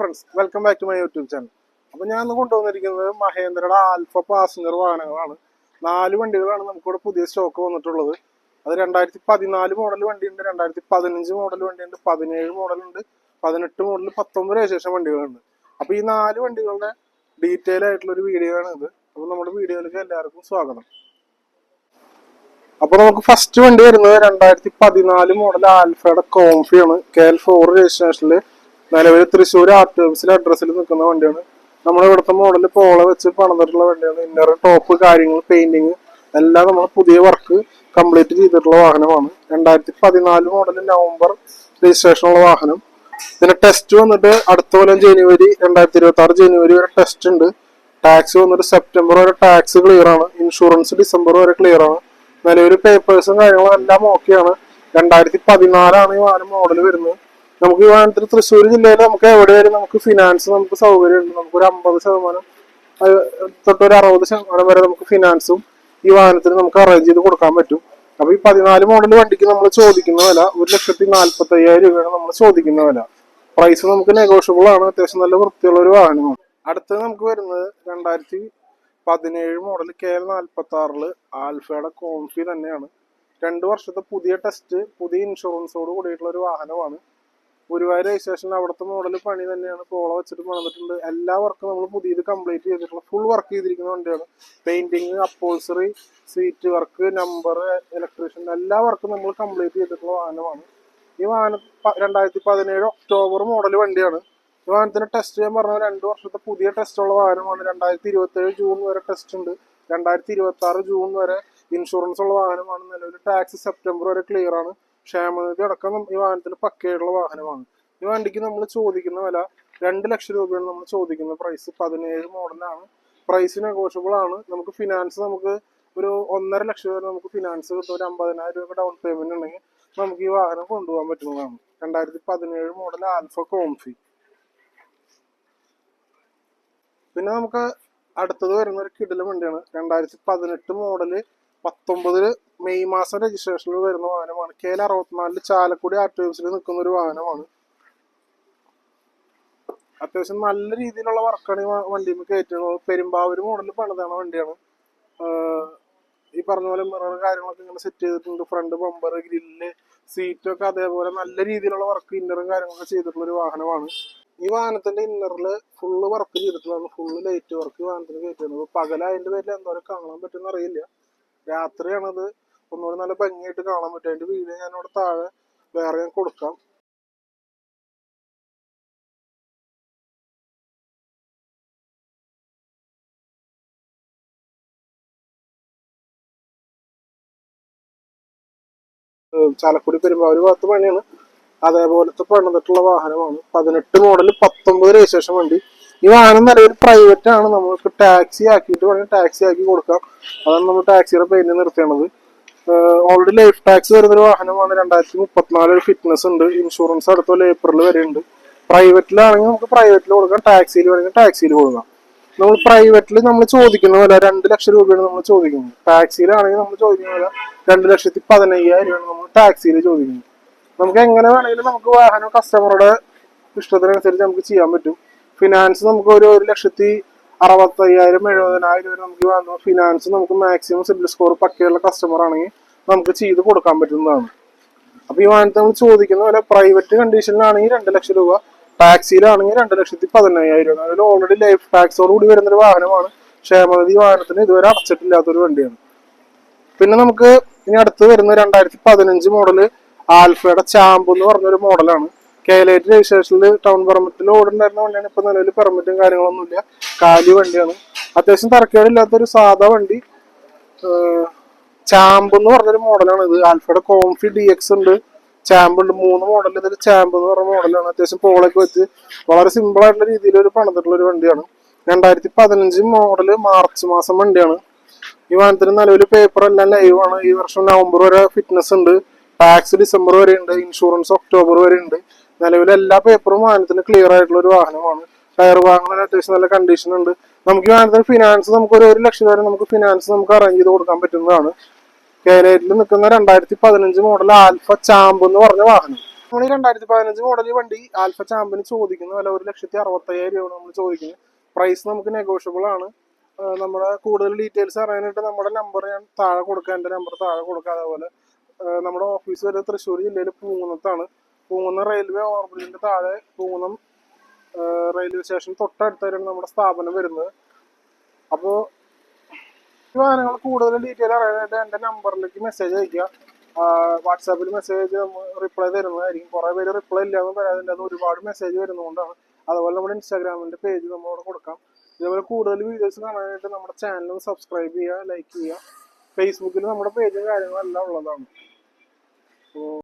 Friends welcome back to my YouTube channel അപ്പോൾ ഞാൻ ഇന്ന് കൊണ്ടുവന്നിരിക്കുന്നത് മഹേന്ദ്രയുടെ ആൽഫ പാസഞ്ചർ വാഹനങ്ങളാണ്. നാല് വണ്ടികളാണ് നമുക്കിവിടെ പുതിയ സ്റ്റോക്ക് വന്നിട്ടുള്ളത്. അത് രണ്ടായിരത്തി പതിനാല് മോഡൽ വണ്ടിയുണ്ട് രണ്ടായിരത്തി പതിനഞ്ച് മോഡൽ വണ്ടിയുണ്ട് പതിനേഴ് മോഡലുണ്ട് പതിനെട്ട് മോഡൽ പത്തൊമ്പത് രജിസ്ട്രേഷൻ വണ്ടികളുണ്ട്. അപ്പോൾ ഈ നാല് വണ്ടികളുടെ ഡീറ്റെയിൽ ആയിട്ടുള്ള ഒരു വീഡിയോ ആണ് ഇത്. അപ്പോൾ നമ്മുടെ വീഡിയോയിലേക്ക് എല്ലാവർക്കും സ്വാഗതം. അപ്പോൾ നമുക്ക് ഫസ്റ്റ് വണ്ടി വരുന്നത് രണ്ടായിരത്തി പതിനാല് മോഡൽ ആൽഫയുടെ കോംഫിയാണ് കെ എൽ ഫോർ രജിസ്ട്രേഷനിൽ നിലവിൽ തൃശ്ശൂർ ആർ ടി ഓഫീസിലെ അഡ്രസ്സിൽ നിൽക്കുന്ന വണ്ടിയാണ്. നമ്മുടെ ഇവിടുത്തെ മോഡൽ പോള വെച്ച് പണിതിട്ടുള്ള വണ്ടിയാണ്. ഇന്നർ ടോപ്പ് കാര്യങ്ങൾ പെയിന്റിങ് എല്ലാം നമ്മൾ പുതിയ വർക്ക് കംപ്ലീറ്റ് ചെയ്തിട്ടുള്ള വാഹനമാണ്. രണ്ടായിരത്തി പതിനാല് മോഡൽ നവംബർ രജിസ്ട്രേഷനുള്ള വാഹനം. ഇതിന്റെ ടെസ്റ്റ് വന്നിട്ട് അടുത്ത കൊല്ലം ജനുവരി രണ്ടായിരത്തി ഇരുപത്തി ആറ് ജനുവരി വരെ ടെസ്റ്റ് ഉണ്ട്. ടാക്സ് വന്നിട്ട് സെപ്റ്റംബർ വരെ ടാക്സ് ക്ലിയർ ആണ്. ഇൻഷുറൻസ് ഡിസംബർ വരെ ക്ലിയർ ആണ്. നിലവിൽ പേപ്പേഴ്സും കാര്യങ്ങളും എല്ലാം ഓക്കെയാണ് രണ്ടായിരത്തി പതിനാലാണ് ഈ വാഹനം മോഡൽ വരുന്നത്. നമുക്ക് വാഹനത്തിൽ തൃശ്ശൂർ ജില്ലയിൽ നമുക്ക് എവിടെയായാലും നമുക്ക് ഫിനാൻസ് നമുക്ക് സൗകര്യമുണ്ട്. നമുക്ക് ഒരു അമ്പത് ശതമാനം തൊട്ടൊരു അറുപത് ശതമാനം വരെ നമുക്ക് ഫിനാൻസും ഈ വാഹനത്തിന് നമുക്ക് അറേഞ്ച് ചെയ്ത് കൊടുക്കാൻ പറ്റും. അപ്പൊ ഈ പതിനാല് മോഡൽ വണ്ടിക്ക് നമ്മൾ ചോദിക്കുന്ന വില ഒരു ലക്ഷത്തി നാല്പത്തി അയ്യായിരം രൂപയാണ് നമ്മൾ ചോദിക്കുന്ന വില. പ്രൈസ് നമുക്ക് നെഗോഷ്യബിൾ ആണ്. അത്യാവശ്യം നല്ല വൃത്തിയുള്ള ഒരു വാഹനമാണ്. അടുത്തത് നമുക്ക് വരുന്നത് രണ്ടായിരത്തി പതിനേഴ് മോഡൽ കെ എൽ നാൽപ്പത്തി ആറിൽ ആൽഫയുടെ കോൺഫി തന്നെയാണ്. രണ്ട് വർഷത്തെ പുതിയ ടെസ്റ്റ് പുതിയ ഇൻഷുറൻസോട് കൂടിയിട്ടുള്ള ഒരു വാഹനമാണ്. ഗുരുവായൂർ രജിസ്ട്രേഷൻ അവിടുത്തെ മോഡൽ പണി തന്നെയാണ്. കോള വെച്ചിട്ട് പണിതിട്ടുണ്ട് എല്ലാ വർക്കും നമ്മൾ പുതിയത് കംപ്ലീറ്റ് ചെയ്തിട്ടുള്ള ഫുൾ വർക്ക് ചെയ്തിരിക്കുന്ന വണ്ടിയാണ്. Painting upholstery seat work number electrician എല്ലാ വർക്കും നമ്മൾ കംപ്ലീറ്റ് ചെയ്തിട്ടുള്ള വാഹനമാണ്. ഈ വാഹനം രണ്ടായിരത്തി പതിനേഴ് ഒക്ടോബർ മോഡൽ വണ്ടിയാണ്. ഈ വാഹനത്തിന് ടെസ്റ്റ് ചെയ്യാൻ പറഞ്ഞ രണ്ട് വർഷത്തെ പുതിയ ടെസ്റ്റ് ഉള്ള വാഹനമാണ്. രണ്ടായിരത്തി ഇരുപത്തി ഏഴ് ജൂൺ വരെ ടെസ്റ്റ് ഉണ്ട്. രണ്ടായിരത്തി ഇരുപത്തി ആറ് ജൂൺ വരെ ഇൻഷുറൻസ് ഉള്ള വാഹനമാണ്. നിലവിൽ ടാക്സ് സെപ്റ്റംബർ വരെ ക്ലിയർ ആണ്. ക്ഷേമനിധി അടക്കം ഈ വാഹനത്തിന് പക്കയായിട്ടുള്ള വാഹനമാണ്. ഈ വണ്ടിക്ക് നമ്മൾ ചോദിക്കുന്ന വില രണ്ട് ലക്ഷം രൂപയാണ് നമ്മൾ ചോദിക്കുന്ന പ്രൈസ് പതിനേഴ് മോഡലാണ് പ്രൈസ് നെഗോഷ്യബിൾ ആണ്. നമുക്ക് ഫിനാൻസ് നമുക്ക് ഒരു ഒന്നര ലക്ഷം വരെ നമുക്ക് ഫിനാൻസ് കിട്ടും. ഒരു അമ്പതിനായിരം രൂപ ഡൗൺ പേയ്മെന്റ് ഉണ്ടെങ്കിൽ നമുക്ക് ഈ വാഹനം കൊണ്ടുപോകാൻ പറ്റുന്നതാണ്. രണ്ടായിരത്തി പതിനേഴ് മോഡൽ ആൽഫ കോംഫി പിന്നെ നമുക്ക് അടുത്തത് വരുന്ന ഒരു കിടിലം വണ്ടിയാണ്. രണ്ടായിരത്തി പതിനെട്ട് മോഡൽ പത്തൊമ്പതിൽ മെയ് മാസം രജിസ്ട്രേഷനിൽ വരുന്ന വാഹനമാണ്. കെ എൽ അറുപത്തിനാലിൽ ചാലക്കുടി ആർ ടി ഓഫീസിൽ നിൽക്കുന്ന ഒരു വാഹനമാണ്. അത്യാവശ്യം നല്ല രീതിയിലുള്ള വർക്കാണ് ഈ വണ്ടിയിൽ കയറ്റുന്നത്. പെരുമ്പാവൂർ മോഡലിൽ പണിതാണ് വണ്ടിയാണ്. ഈ പറഞ്ഞ പോലെ മിറർ കാര്യങ്ങളൊക്കെ ഇങ്ങനെ സെറ്റ് ചെയ്തിട്ടുണ്ട്. ഫ്രണ്ട് ബമ്പർ ഗ്രില്ല് സീറ്റൊക്കെ അതേപോലെ നല്ല രീതിയിലുള്ള വർക്ക് ഇന്നറും കാര്യങ്ങളൊക്കെ ചെയ്തിട്ടുള്ള ഒരു വാഹനമാണ്. ഈ വാഹനത്തിന്റെ ഇന്നറിൽ ഫുള്ള് വർക്ക് ചെയ്തിട്ടുള്ളതാണ്. ഫുള്ള് ലൈറ്റ് വർക്ക് വാഹനത്തിന് കയറ്റുന്നത്. പകല അതിന്റെ പേരിൽ എന്തോരം കാണാൻ പറ്റുമെന്ന് അറിയില്ല. രാത്രിയാണത്. ഒന്നുകൂടി നല്ല ഭംഗിയായിട്ട് കാണാൻ പറ്റും. അതിന്റെ വീഡിയോ ഞാൻ അവിടെ താഴെ വേറെ ഞാൻ കൊടുക്കാം. ചാലക്കുടി പെരുമ്പാവൂർ ഭാഗത്ത് പണിയാണ്. അതേപോലത്തെ പണിതിട്ടുള്ള വാഹനമാണ്. പതിനെട്ട് മോഡൽ പത്തൊമ്പത് രജിസ്ട്രേഷൻ വണ്ടി. ഈ വാഹനം നിലവിൽ പ്രൈവറ്റ് ആണ്. നമുക്ക് ടാക്സി ആക്കിയിട്ട് വേണമെങ്കിൽ ടാക്സി ആക്കി കൊടുക്കാം. അതാണ് നമ്മൾ ടാക്സിയുടെ പേരിൽ നിർത്തേണ്ടത്. ഓൾറെഡി ലൈഫ് ടാക്സ് വരുന്നൊരു വാഹനമാണ് രണ്ടായിരത്തി മുപ്പത്തിനാല് ഒരു ഫിറ്റ്നസ് ഉണ്ട്. ഇൻഷുറൻസ് അടുത്തോ കൊല്ലം ഏപ്രിൽ വരെ ഉണ്ട് പ്രൈവറ്റിലാണെങ്കിൽ നമുക്ക് പ്രൈവറ്റിൽ കൊടുക്കാം. ടാക്സിയിൽ വേണമെങ്കിൽ ടാക്സിയിൽ കൊടുക്കാം. നമ്മൾ പ്രൈവറ്റിൽ നമ്മൾ ചോദിക്കുന്ന പോലെ രണ്ട് ലക്ഷം രൂപയാണ് നമ്മൾ ചോദിക്കുന്നത്. ടാക്സിയിലാണെങ്കിൽ നമ്മൾ ചോദിക്കുന്ന പോലെ രണ്ട് ലക്ഷത്തി പതിനയ്യായിരം രൂപയാണ് നമ്മൾ ടാക്സിയിൽ ചോദിക്കുന്നത്. നമുക്ക് എങ്ങനെ വേണമെങ്കിലും നമുക്ക് വാഹനം കസ്റ്റമറുടെ ഇഷ്ടത്തിനനുസരിച്ച് നമുക്ക് ചെയ്യാൻ പറ്റും. ഫിനാൻസ് നമുക്ക് ഒരു ഒരു ലക്ഷത്തി അറുപത്തയ്യായിരം എഴുപതിനായിരം വരെ നമുക്ക് വന്നു ഫിനാൻസ് നമുക്ക് മാക്സിമം സിബിൽ സ്കോർ പക്കയുള്ള കസ്റ്റമർ ആണെങ്കിൽ നമുക്ക് ചെയ്ത് കൊടുക്കാൻ പറ്റുന്നതാണ്. അപ്പൊ ഈ വാഹനത്തെ നമ്മൾ ചോദിക്കുന്ന പോലെ പ്രൈവറ്റ് കണ്ടീഷനിലാണെങ്കിൽ രണ്ട് ലക്ഷം രൂപ ടാക്സിയിലാണെങ്കിൽ രണ്ട് ലക്ഷത്തി പതിനയ്യായിരം രൂപ. അതിൽ ഓൾറെഡി ലൈഫ് ടാക്സോട് കൂടി വരുന്ന ഒരു വാഹനമാണ്. ക്ഷേമനിധി വാഹനത്തിന് ഇതുവരെ അടച്ചിട്ടില്ലാത്തൊരു വണ്ടിയാണ്. പിന്നെ നമുക്ക് ഇനി അടുത്ത് വരുന്ന രണ്ടായിരത്തി പതിനഞ്ച് മോഡൽ ആൽഫയുടെ ചാമ്പ് എന്ന് പറഞ്ഞൊരു മോഡലാണ് കേലേറ്റ് രജിസ്ട്രേഷനിൽ ടൗൺ പെർമിറ്റിൽ ഓടുണ്ടായിരുന്ന വണ്ടിയാണ് ഇപ്പൊ നിലവിൽ പെർമിറ്റും കാര്യങ്ങളൊന്നുമില്ല. കാലി വണ്ടിയാണ്. അത്യാവശ്യം തരക്കേടില്ലാത്തൊരു സാധാ വണ്ടി. ചാമ്പ് എന്ന് പറഞ്ഞൊരു മോഡലാണ് ഇത്. ആൽഫയുടെ കോംഫി ഡി എക്സ് ഉണ്ട്. ചാമ്പ് ഉണ്ട്. മൂന്ന് മോഡൽ ഇതിൽ ചാമ്പ് എന്ന് പറഞ്ഞ മോഡലാണ് അത്യാവശ്യം പോളൊക്കെ വെച്ച് വളരെ സിമ്പിൾ ആയിട്ടുള്ള രീതിയിൽ ഒരു പണിതിട്ടുള്ള ഒരു വണ്ടിയാണ്. രണ്ടായിരത്തി പതിനഞ്ച് മോഡൽ മാർച്ച് മാസം വണ്ടിയാണ്. ഈ വാഹനത്തിന് നിലവിൽ പേപ്പർ എല്ലാം ലൈവ് ആണ്. ഈ വർഷം നവംബർ വരെ ഫിറ്റ്നസ് ഉണ്ട്. ടാക്സ് ഡിസംബർ വരെ ഉണ്ട്. ഇൻഷുറൻസ് ഒക്ടോബർ വരെ ഉണ്ട്. നിലവിൽ എല്ലാ പേപ്പറും വാഹനത്തിന് ക്ലിയർ ആയിട്ടുള്ള ഒരു വാഹനമാണ്. ടയർ വാഹനം അത്യാവശ്യം നല്ല കണ്ടീഷൻ ഉണ്ട്. നമുക്ക് വാഹനത്തിന് ഫിനാൻസ് നമുക്ക് ഒരു ഒരു ലക്ഷം വരെ നമുക്ക് ഫിനാൻസ് നമുക്ക് അറേഞ്ച് ചെയ്ത് കൊടുക്കാൻ പറ്റുന്നതാണ്. കേരളത്തിൽ നിൽക്കുന്ന രണ്ടായിരത്തി പതിനഞ്ച് മോഡൽ ആൽഫ ചാമ്പ് എന്ന് പറഞ്ഞ വാഹനം. നമ്മൾ ഈ രണ്ടായിരത്തി പതിനഞ്ച് മോഡൽ വണ്ടി ആൽഫ ചാമ്പിന് ചോദിക്കുന്ന വില ഒരു ലക്ഷത്തി അറുപത്തയ്യായിരം രൂപ നമ്മൾ ചോദിക്കുന്നത്. പ്രൈസ് നമുക്ക് നെഗോഷ്യബിൾ ആണ്. നമ്മുടെ കൂടുതൽ ഡീറ്റെയിൽസ് അറിയാനായിട്ട് നമ്മുടെ നമ്പർ ഞാൻ താഴെ കൊടുക്കാം. എന്റെ നമ്പർ താഴെ കൊടുക്കാം. അതേപോലെ നമ്മുടെ ഓഫീസ് വരെ തൃശ്ശൂർ ജില്ലയിൽ പൂങ്കുന്നത്താണ് പൂങ്കുന്നം റെയിൽവേ ഓവർബ്രിഡ്ജിന്റെ താഴെ പൂങ്കുന്നം റെയിൽവേ സ്റ്റേഷൻ തൊട്ടടുത്തായിട്ടാണ് നമ്മുടെ സ്ഥാപനം വരുന്നത്. അപ്പോൾ ഈ വാഹനങ്ങൾ കൂടുതൽ ഡീറ്റെയിൽ അറിയാനായിട്ട് എന്റെ നമ്പറിലേക്ക് മെസ്സേജ് അയക്കുക വാട്സാപ്പിൽ മെസ്സേജ് റിപ്ലൈ തരുന്നതായിരിക്കും. കുറേ പേര് റിപ്ലൈ ഇല്ലാന്ന് പറയാതിന്റെ ഒരുപാട് മെസ്സേജ് വരുന്നതുകൊണ്ടാണ്. അതുപോലെ നമ്മുടെ ഇൻസ്റ്റാഗ്രാമിന്റെ പേജ് നമ്മളവിടെ കൊടുക്കാം. ഇതേപോലെ കൂടുതൽ വീഡിയോസ് കാണാനായിട്ട് നമ്മുടെ ചാനൽ സബ്സ്ക്രൈബ് ചെയ്യുക ലൈക്ക് ചെയ്യുക. ഫേസ്ബുക്കിൽ നമ്മുടെ പേജും കാര്യങ്ങളും എല്ലാം ഉള്ളതാണ്. അപ്പോൾ